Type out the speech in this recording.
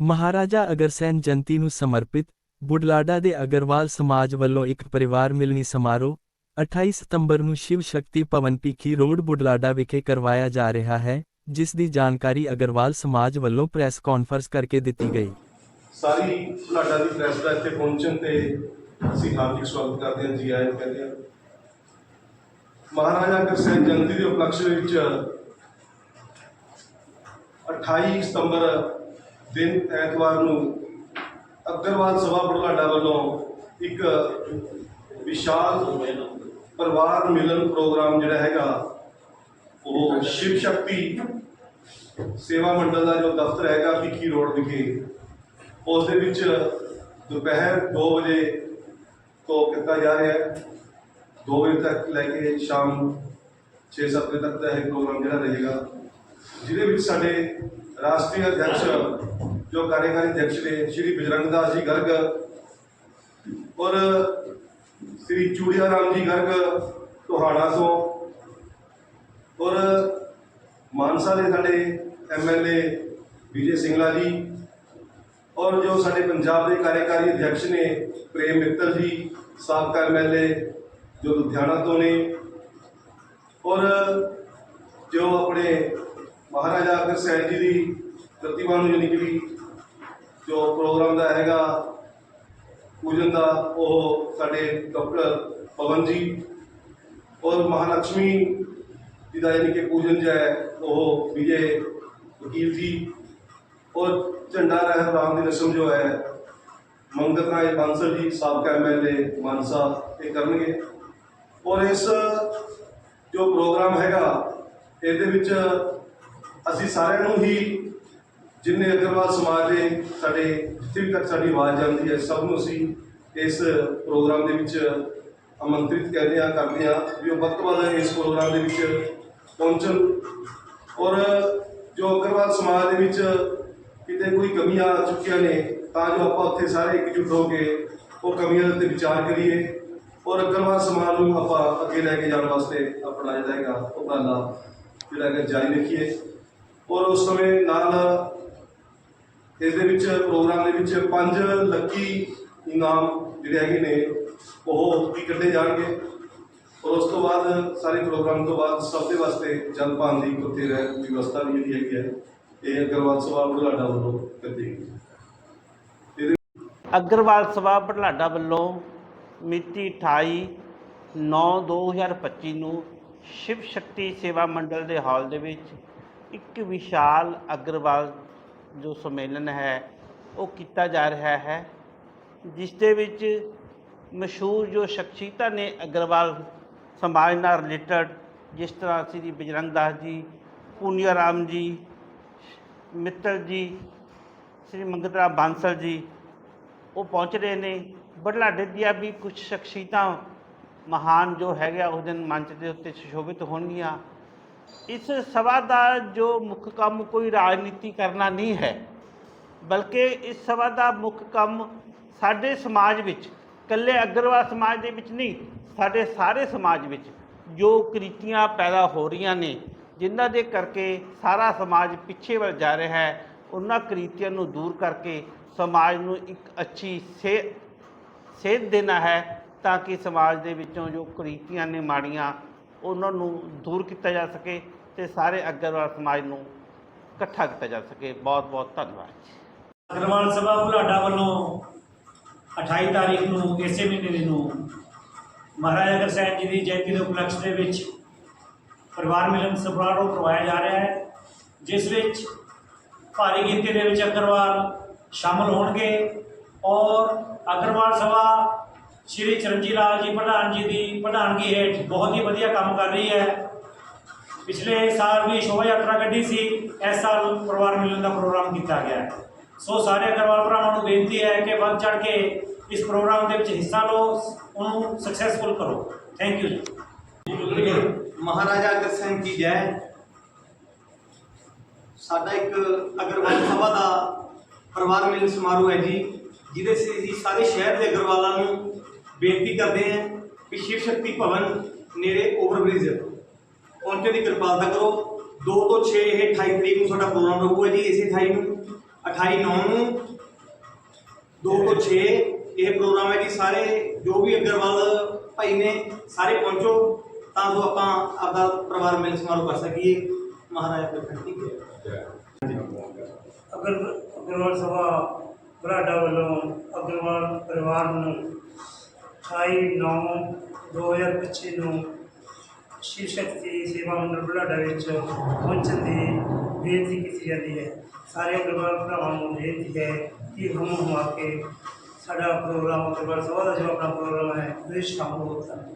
ਮਹਾਰਾਜਾ ਅਗਰਸੈਨ ਜਯੰਤੀ ਨੂੰ ਸਮਰਪਿਤ ਬੁਢਲਾਡਾ ਦੇ ਅਗਰਵਾਲ ਸਮਾਜ ਵੱਲੋਂ ਇੱਕ ਪਰਿਵਾਰ ਮਿਲਣੀ ਸਮਾਰੋਹ 28 ਸਤੰਬਰ ਨੂੰ ਸ਼ਿਵ ਸ਼ਕਤੀ ਭਵਨ ਭੀਖੀ ਰੋਡ ਬੁਢਲਾਡਾ ਵਿਖੇ ਕਰਵਾਇਆ ਜਾ ਰਿਹਾ ਹੈ, ਜਿਸ ਦੀ ਜਾਣਕਾਰੀ ਅਗਰਵਾਲ ਸਮਾਜ ਵੱਲੋਂ ਪ੍ਰੈਸ ਕਾਨਫਰੰਸ ਕਰਕੇ ਦਿੱਤੀ ਗਈ। ਸਾਰੀ ਬੁਢਲਾਡਾ ਦੀ ਪ੍ਰੈਸ ਦਾ ਇੱਥੇ ਪਹੁੰਚਣ ਤੇ ਅਸੀਂ ਹਾਰਦਿਕ ਸਵਾਗਤ ਕਰਦੇ ਹਾਂ, ਜੀ ਆਇਆਂ ਨੂੰ ਕਹਿੰਦੇ ਹਾਂ। ਮਹਾਰਾਜਾ ਅਗਰਸੈਨ ਜਯੰਤੀ ਦੇ ਉਪਲਕਸ਼ ਵਿੱਚ 28 ਸਤੰਬਰ ਦਿਨ ਐਤਵਾਰ ਨੂੰ ਅਗਰਵਾਲ ਸਭਾ ਬੁਢਲਾਡਾ ਵੱਲੋਂ ਇੱਕ ਵਿਸ਼ਾਲ ਪਰਿਵਾਰ ਮਿਲਨ ਪ੍ਰੋਗਰਾਮ ਜਿਹੜਾ ਹੈਗਾ, ਉਹ ਸ਼ਿਵ ਸ਼ਕਤੀ ਸੇਵਾ ਮੰਡਲ ਦਾ ਜੋ ਦਫ਼ਤਰ ਹੈਗਾ ਭਿੱਖੀ ਰੋਡ ਵਿਖੇ, ਉਸ ਦੇ ਵਿੱਚ ਦੁਪਹਿਰ 2 ਵਜੇ ਤੋਂ ਕੀਤਾ ਜਾ ਰਿਹਾ ਹੈ। 2 ਵਜੇ ਤੱਕ ਲੈ ਕੇ ਸ਼ਾਮ 6-7 ਵਜੇ ਤੱਕ ਦਾ ਇਹ ਪ੍ਰੋਗਰਾਮ ਜਿਹੜਾ ਰਹੇਗਾ। ਜਿਹਦੇ ਵਿੱਚ ਸਾਡੇ ਰਾਸ਼ਟਰੀ ਅਧਿਕਸ਼ ਜੋ ਕਾਰਜਕਾਰੀ ਅਧਿਕਸ਼ ਨੇ, ਸ਼੍ਰੀ ਬਜਰੰਗ ਦਾਸ ਜੀ ਗਰਗ ਔਰ ਸ੍ਰੀ ਚੂੜੀਆ ਰਾਮ ਜੀ ਗਰਗ ਟੋਹਾੜਾ ਤੋਂ ਔਰ ਮਾਨਸਾ ਦੇ ਸਾਡੇ ਐਮਐਲਏ ਵਿਜੇ ਸਿੰਗਲਾ ਜੀ ਔਰ ਜੋ ਸਾਡੇ ਪੰਜਾਬ ਦੇ ਕਾਰਜਕਾਰੀ ਅਧਿਕਸ਼ ਨੇ, ਪ੍ਰੇਮ ਮਿੱਤਲ ਜੀ, ਸਾਬਕਾ ਐਮਐਲਏ ਜੋ ਲੁਧਿਆਣਾ ਤੋਂ ਨੇ ਔਰ ਜੋ ਆਪਣੇ ਮਹਾਰਾਜਾ ਅਗਰਸੈਨ ਜੀ ਦੀ ਪ੍ਰਤਿਮਾ ਨੂੰ ਯਾਨੀ ਕਿ ਜੋ ਪ੍ਰੋਗਰਾਮ ਦਾ ਹੈਗਾ, ਪੂਜਨ ਦਾ, ਉਹ ਸਾਡੇ ਡਾਕਟਰ ਪਵਨ ਜੀ ਔਰ ਮਹਾਲక్ష్ਮੀ ਜੀ ਦਾ ਯਾਨੀ ਕਿ ਪੂਜਨ ਜੋ ਹੈ, ਉਹ ਵਿਜੇ ਵਕੀਲ ਜੀ ਔਰ ਝੰਡਾ ਰਹਿ ਰਾਮ ਦੀ ਰਸਮ ਜੋ ਹੈ, ਮੰਗਤ ਰਾਏ ਬਾਂਸਲ ਜੀ, ਸਾਬਕਾ ਐਮਐਲਏ ਮਾਨਸਾ, ਇਹ ਕਰਨਗੇ। ਔਰ ਇਸ ਜੋ ਪ੍ਰੋਗਰਾਮ ਹੈਗਾ, ਇਹਦੇ ਵਿੱਚ ਅਸੀਂ ਸਾਰਿਆਂ ਨੂੰ ਹੀ ਜਿੰਨੇ ਅਗਰਵਾਲ ਸਮਾਜ ਦੇ ਸਾਡੇ ਜਿੱਥੇ ਤੱਕ ਸਾਡੀ ਆਵਾਜ਼ ਜਾਂਦੀ ਹੈ, ਸਭ ਨੂੰ ਅਸੀਂ ਇਸ ਪ੍ਰੋਗਰਾਮ ਦੇ ਵਿੱਚ ਆਮੰਤਰਿਤ ਕਰਦੇ ਹਾਂ ਕਰਦੇ ਹਾਂ ਵੀ ਉਹ ਵੱਧ ਤੋਂ ਵੱਧ ਇਸ ਪ੍ਰੋਗਰਾਮ ਦੇ ਵਿੱਚ ਪਹੁੰਚਣ। ਔਰ ਜੋ ਅਗਰਵਾਲ ਸਮਾਜ ਦੇ ਵਿੱਚ ਕਿਤੇ ਕੋਈ ਕਮੀਆਂ ਆ ਚੁੱਕੀਆਂ ਨੇ, ਤਾਂ ਜੋ ਆਪਾਂ ਉੱਥੇ ਸਾਰੇ ਇਕਜੁੱਟ ਹੋ ਕੇ ਉਹ ਕਮੀਆਂ ਦੇ ਉੱਤੇ ਵਿਚਾਰ ਕਰੀਏ। ਔਰ ਅਗਰਵਾਲ ਸਮਾਜ ਨੂੰ ਆਪਾਂ ਅੱਗੇ ਲੈ ਕੇ ਜਾਣ ਵਾਸਤੇ ਆਪਣਾ ਜਿਹੜਾ ਹੈਗਾ ਉਪਰਾਲਾ ਜਿਹੜਾ ਹੈਗਾ ਜਾਰੀ ਰੱਖੀਏ। ਔਰ ਉਸ ਸਮੇਂ ਨਾਲ ਇਸ ਦੇ ਵਿੱਚ ਪ੍ਰੋਗਰਾਮ ਦੇ ਵਿੱਚ ਪੰਜ ਲੱਕੀ ਇਨਾਮ ਜਿਹੜੇ ਹੈਗੇ ਨੇ, ਉਹ ਵੀ ਕੱਢੇ ਜਾਣਗੇ। ਔਰ ਉਸ ਤੋਂ ਬਾਅਦ ਸਾਰੇ ਪ੍ਰੋਗਰਾਮ ਤੋਂ ਬਾਅਦ ਸਭ ਦੇ ਵਾਸਤੇ ਜਲਪਾਨ ਦੀ ਉੱਥੇ ਰਹਿ ਵਿਵਸਥਾ ਵੀ ਜਿਹੜੀ ਹੈਗੀ ਹੈ, ਇਹ ਅਗਰਵਾਲ ਸਭਾ ਬੁਢਲਾਡਾ ਵੱਲੋਂ ਕੀਤੀ ਗਈ। ਇਹਦੇ ਅਗਰਵਾਲ ਸਭਾ ਬਢਲਾਡਾ ਵੱਲੋਂ ਮਿਤੀ 28 9 2025 ਨੂੰ ਸ਼ਿਵ ਸ਼ਕਤੀ ਸੇਵਾ ਮੰਡਲ ਦੇ ਹਾਲ ਦੇ ਵਿੱਚ ਇੱਕ ਵਿਸ਼ਾਲ ਅਗਰਵਾਲ ਜੋ ਸੰਮੇਲਨ ਹੈ, ਉਹ ਕੀਤਾ ਜਾ ਰਿਹਾ ਹੈ, ਜਿਸ ਦੇ ਵਿੱਚ ਮਸ਼ਹੂਰ ਜੋ ਸ਼ਖਸੀਅਤਾਂ ਨੇ ਅਗਰਵਾਲ ਸਮਾਜ ਨਾਲ ਰਿਲੇਟਡ ਜਿਸ ਤਰ੍ਹਾਂ ਸ੍ਰੀ ਬਜਰੰਗ ਦਾਸ ਜੀ, ਪੂਨੀਆ ਰਾਮ ਜੀ, ਮਿੱਤਲ ਜੀ, ਸ੍ਰੀ ਮੰਗਤ ਰਾਮ ਬਾਂਸਲ ਜੀ, ਉਹ ਪਹੁੰਚ ਰਹੇ ਨੇ। ਬਢਲਾਡੇ ਦੀਆਂ ਵੀ ਕੁਝ ਸ਼ਖਸੀਅਤਾਂ ਮਹਾਨ ਜੋ ਹੈਗਾ ਉਸ ਦਿਨ ਮੰਚ ਦੇ ਉੱਤੇ ਸੁਸ਼ੋਭਿਤ ਹੋਣਗੀਆਂ। ਇਸ ਸਭਾ ਦਾ ਜੋ ਮੁੱਖ ਕੰਮ ਕੋਈ ਰਾਜਨੀਤੀ ਕਰਨਾ ਨਹੀਂ ਹੈ, ਬਲਕਿ ਇਸ ਸਭਾ ਦਾ ਮੁੱਖ ਕੰਮ ਸਾਡੇ ਸਮਾਜ ਵਿੱਚ, ਇਕੱਲੇ ਅਗਰਵਾਲ ਸਮਾਜ ਦੇ ਵਿੱਚ ਨਹੀਂ, ਸਾਡੇ ਸਾਰੇ ਸਮਾਜ ਵਿੱਚ ਜੋ ਕ੍ਰਿਤੀਆਂ ਪੈਦਾ ਹੋ ਰਹੀਆਂ ਨੇ, ਜਿਨ੍ਹਾਂ ਦੇ ਕਰਕੇ ਸਾਰਾ ਸਮਾਜ ਪਿੱਛੇ ਵੱਲ ਜਾ ਰਿਹਾ ਹੈ, ਉਹਨਾਂ ਕ੍ਰਿਤੀਆਂ ਨੂੰ ਦੂਰ ਕਰਕੇ ਸਮਾਜ ਨੂੰ ਇੱਕ ਅੱਛੀ ਸੇ, ਸੇਧ ਦੇਣਾ ਹੈ, ਤਾਂ ਕਿ ਸਮਾਜ ਦੇ ਵਿੱਚੋਂ ਜੋ ਕੁਰੀਤੀਆਂ ਨੇ ਮਾੜੀਆਂ ਉਹਨਾਂ ਨੂੰ ਦੂਰ ਕੀਤਾ ਜਾ ਸਕੇ ਤੇ ਸਾਰੇ ਅਗਰਵਾਲ ਸਮਾਜ ਨੂੰ ਇਕੱਠਾ ਕੀਤਾ ਜਾ ਸਕੇ। ਬਹੁਤ ਬਹੁਤ ਧੰਨਵਾਦ ਅਗਰਵਾਲ ਸਭਾ ਭੁਲਾਡਾ ਵੱਲੋਂ 28 ਤਾਰੀਖ ਨੂੰ, ਇਸੇ ਮਹੀਨੇ ਨੂੰ ਮਹਾਰਾਜਾ ਅਗਰਸੈਨ ਜੀ ਦੀ ਜਯੰਤੀ ਦੇ ਉਪਲਕਸ਼ ਦੇ ਵਿੱਚ ਪਰਿਵਾਰ ਮਿਲਨ ਸਮਾਰੋਹ ਕਰਵਾਇਆ ਜਾ ਰਿਹਾ ਹੈ, ਜਿਸ ਵਿੱਚ ਭਾਰੀ ਗਿਣਤੀ ਦੇ ਵਿੱਚ ਅਗਰਵਾਲ ਸ਼ਾਮਲ ਹੋਣਗੇ ਔਰ ਅਗਰਵਾਲ ਸਭਾ ਸ਼੍ਰੀ ਚਰਨਜੀਤ ਲਾਲ ਜੀ ਪ੍ਰਧਾਨ ਜੀ ਦੀ ਪ੍ਰਧਾਨਗੀ ਹੇਠ ਬਹੁਤ ਹੀ ਵਧੀਆ ਕੰਮ ਕਰ ਰਹੀ ਹੈ। ਪਿਛਲੇ ਸਾਲ ਵੀ ਸ਼ੋਭਾ ਯਾਤਰਾ ਕੱਢੀ ਸੀ, ਇਸ ਸਾਲ ਪਰਿਵਾਰ ਮਿਲਣ ਦਾ ਪ੍ਰੋਗਰਾਮ ਕੀਤਾ ਗਿਆ ਸੋ ਸਾਰੇ ਅਗਰਵਾਲ ਭਰਾਵਾਂ ਨੂੰ ਬੇਨਤੀ ਹੈ ਕਿ ਵੱਧ ਚੜ ਕੇ ਇਸ ਪ੍ਰੋਗਰਾਮ ਦੇ ਵਿੱਚ ਹਿੱਸਾ ਲਓ, ਉਹਨੂੰ ਸਕਸੈਸਫੁਲ ਕਰੋ। ਥੈਂਕ ਯੂ ਜੀ। ਮਹਾਰਾਜਾ ਅਗਰ ਸਿੰਘ ਜੀ ਜੈ। ਸਾਡਾ ਇੱਕ ਅਗਰਵਾਲ ਸਭਾ ਦਾ ਪਰਿਵਾਰ ਮਿਲਣ ਸਮਾਰੋਹ ਹੈ ਜੀ, ਜਿਹਦੇ ਸੇ ਅਸੀਂ ਸਾਰੇ ਸ਼ਹਿਰ ਦੇ ਅਗਰਵਾਲਾਂ ਨੂੰ ਬੇਨਤੀ ਕਰਦੇ ਹਾਂ ਕਿ ਸ਼ਿਵ ਸ਼ਕਤੀ ਭਵਨ ਨੇੜੇ ਓਵਰਬ੍ਰਿਜ ਪਹੁੰਚਣ ਦੀ ਕਿਰਪਾਲਤਾ ਕਰੋ। 2 ਤੋਂ 6 ਇਹ 28 ਤਰੀਕ ਨੂੰ ਸਾਡਾ ਪ੍ਰੋਗਰਾਮ ਰਹੂਗਾ ਜੀ, ਇਸੇ 28 ਨੂੰ 28 9 ਨੂੰ। 2 ਤੋਂ 6 ਇਹ ਪ੍ਰੋਗਰਾਮ ਹੈ ਜੀ, ਸਾਰੇ ਜੋ ਵੀ ਅਗਰਵਾਲ ਭਾਈ ਨੇ ਸਾਰੇ ਪਹੁੰਚੋ, ਤਾਂ ਜੋ ਆਪਾਂ ਆਪਦਾ ਪਰਿਵਾਰ ਮਿਲ ਸਮਾਰੋਹ ਕਰ ਸਕੀਏ। ਮਹਾਰਾਜ ਪ੍ਰਖੰਡੀ ਅਗਰ ਅਗਰਵਾਲ ਸਭਾ ਬਰਾਡਾ ਵੱਲੋਂ ਅਗਰਵਾਲ ਪਰਿਵਾਰ ਨੂੰ 28 9 2025 ਨੂੰ ਸ਼ਿਵ ਸ਼ਕਤੀ ਸੇਵਾ ਮੰਡਲ ਬੁਢਲਾਡਾ ਵਿੱਚ ਪਹੁੰਚਣ ਦੀ ਬੇਨਤੀ ਕੀਤੀ ਜਾਂਦੀ ਹੈ। ਸਾਰੇ ਅਗਰਵਾਲ ਭਰਾਵਾਂ ਨੂੰ ਬੇਨਤੀ ਹੈ ਕਿ ਹਮ ਹੁਮਾ ਕੇ ਸਾਡਾ ਪ੍ਰੋਗਰਾਮ ਅਗਰਵਾਲ ਸਭਾ ਦਾ ਜੋ ਆਪਣਾ ਪ੍ਰੋਗਰਾਮ ਹੈ ਉਹ ਸ਼ਾਮਲ ਹੋ ਸਕਣ